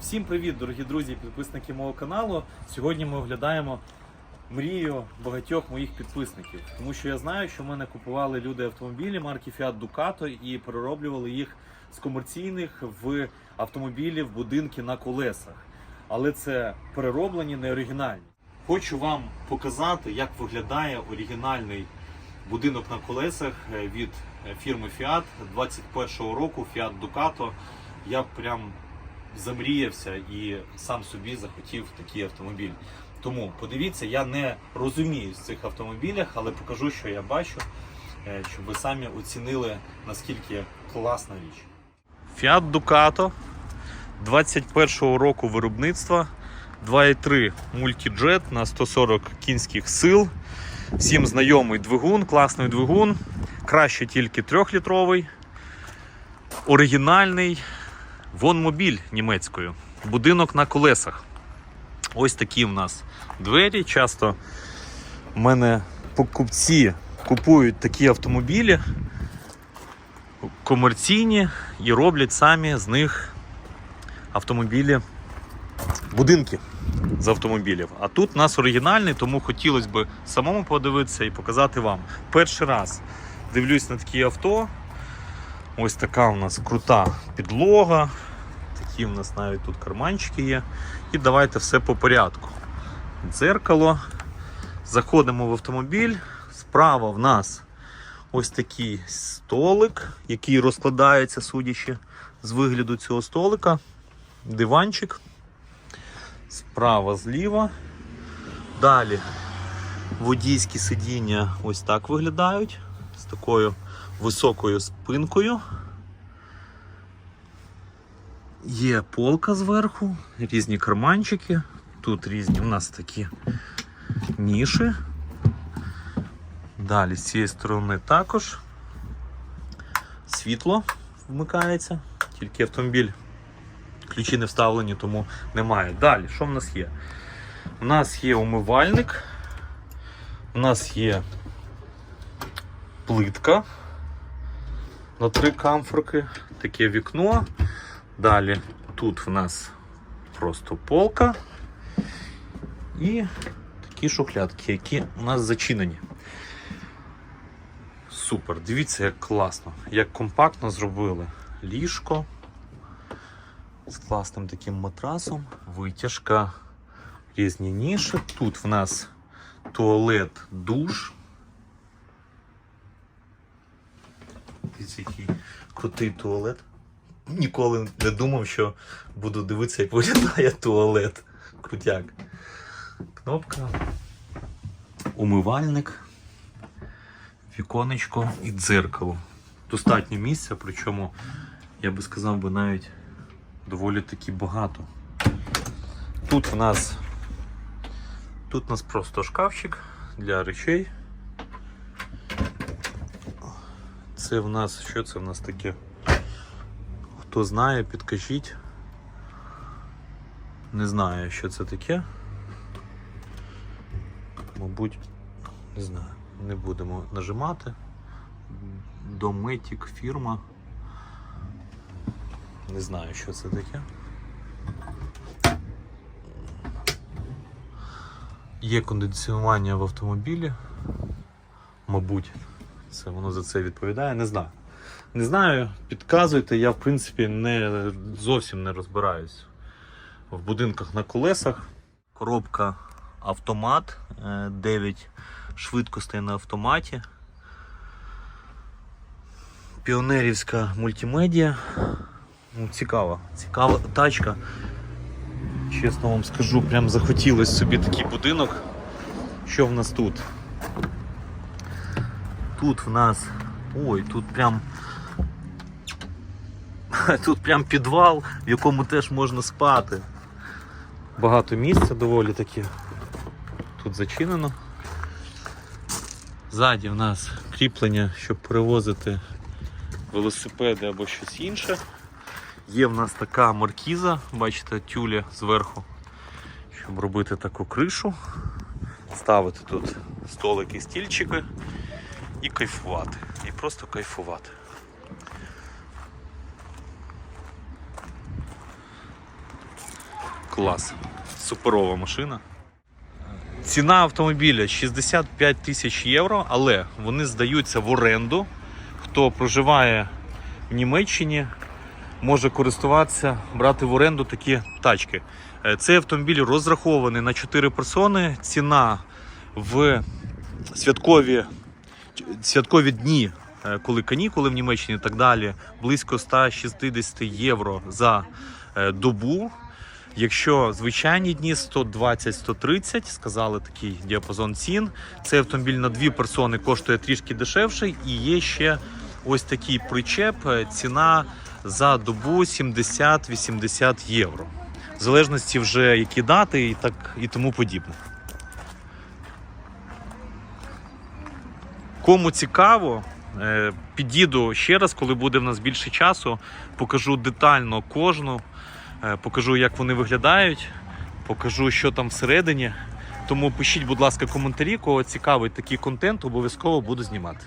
Всім привіт, дорогі друзі і підписники мого каналу. Сьогодні ми оглядаємо мрію багатьох моїх підписників, тому що я знаю, що в мене купували люди автомобілі марки Fiat Ducato і перероблювали їх з комерційних в автомобілі в будинки на колесах. Але це перероблені не оригінальні. Хочу вам показати, як виглядає оригінальний будинок на колесах е, від е, фірми Fiat 21-го року Fiat Ducato. Я прям замріявся і сам собі захотів такий автомобіль. Тому подивіться, я не розумію в цих автомобілях, але покажу, що я бачу, е, щоб ви самі оцінили наскільки класна річ. Fiat Ducato 21-го року виробництва 2.3 мультиджет на 140 кінських сил. Всім знайомий двигун, класний двигун. Краще тільки 3-літровий. Оригінальний. Вонмобіль німецькою. Будинок на колесах. Ось такі в нас двері. Часто в мене покупці купують такі автомобілі комерційні і роблять самі з них автомобілі, будинки з автомобілів. А тут у нас оригінальний, тому хотілося б самому подивитися і показати вам. Перший раз дивлюсь на такі авто. Ось така у нас крута підлога. Такі у нас навіть тут карманчики є. І давайте все по порядку. Дзеркало. Заходимо в автомобіль. Справа в нас ось такий столик, який розкладається, судячи з вигляду цього столика. Диванчик. Справа зліва. Далі водійські сидіння ось так виглядають. З такою високою спинкою. Є полка зверху, різні карманчики. Тут різні у нас такі ніші. Далі з цієї сторони також світло вмикається, тільки автомобіль. Ключі не вставлені, тому немає. Далі, що в нас є? У нас є умивальник, у нас є плитка на три камфорки, таке вікно. Далі тут в нас просто полка і такі шухлядки, які у нас зачинені. Супер, дивіться, як класно, як компактно зробили ліжко з класним таким матрасом, витяжка, різні ніші. Тут в нас туалет, душ. Дивіться, який крутий туалет. Ніколи не думав, що буду дивитися, як виглядає туалет. Крутяк. Кнопка. Умивальник, віконечко і дзеркало. Достатньо місця, причому, я би сказав, би навіть доволі таки багато. Тут в нас тут у нас просто шкафчик для речей. Це в нас, що це в нас таке? Хто знає, підкажіть. Не знаю, що це таке. Мабуть, не знаю, не будемо нажимати. Дометік фірма. Не знаю, що це таке. Є кондиціонування в автомобілі. Мабуть, це воно за це відповідає, не знаю. Не знаю, підказуйте, я в принципі не зовсім не розбираюсь в будинках на колесах. Коробка автомат, 9 швидкостей на автоматі. Піонерівська мультимедіа. Ну, цікава, цікава тачка. Чесно вам скажу, прям захотілося собі такий будинок. Що в нас тут? Тут в нас. Ой, тут прям. Тут прям підвал, в якому теж можна спати. Багато місця доволі таки. Тут зачинено. Ззаді в нас кріплення, щоб перевозити велосипеди або щось інше. Є в нас така маркіза, бачите, тюля зверху, щоб робити таку кришу, ставити тут столики, стільчики і кайфувати. І просто кайфувати. Клас. Суперова машина. Ціна автомобіля 65 тисяч євро, але вони здаються в оренду. Хто проживає в Німеччині, може користуватися, брати в оренду такі тачки. Е, Цей автомобіль розрахований на 4 персони. Ціна в святкові, святкові дні, е, коли канікули в Німеччині і так далі, близько 160 євро за е, добу. Якщо звичайні дні 120-130, сказали такий діапазон цін. Цей автомобіль на дві персони коштує трішки дешевше, і є ще ось такий причеп. е, Ціна за добу 70-80 євро. В залежності вже які дати і так і тому подібне. Кому цікаво, е, підійду ще раз, коли буде в нас більше часу. Покажу детально кожну, е, покажу, як вони виглядають, покажу, що там всередині. Тому пишіть, будь ласка, коментарі, кого цікавить такий контент, обов'язково буду знімати.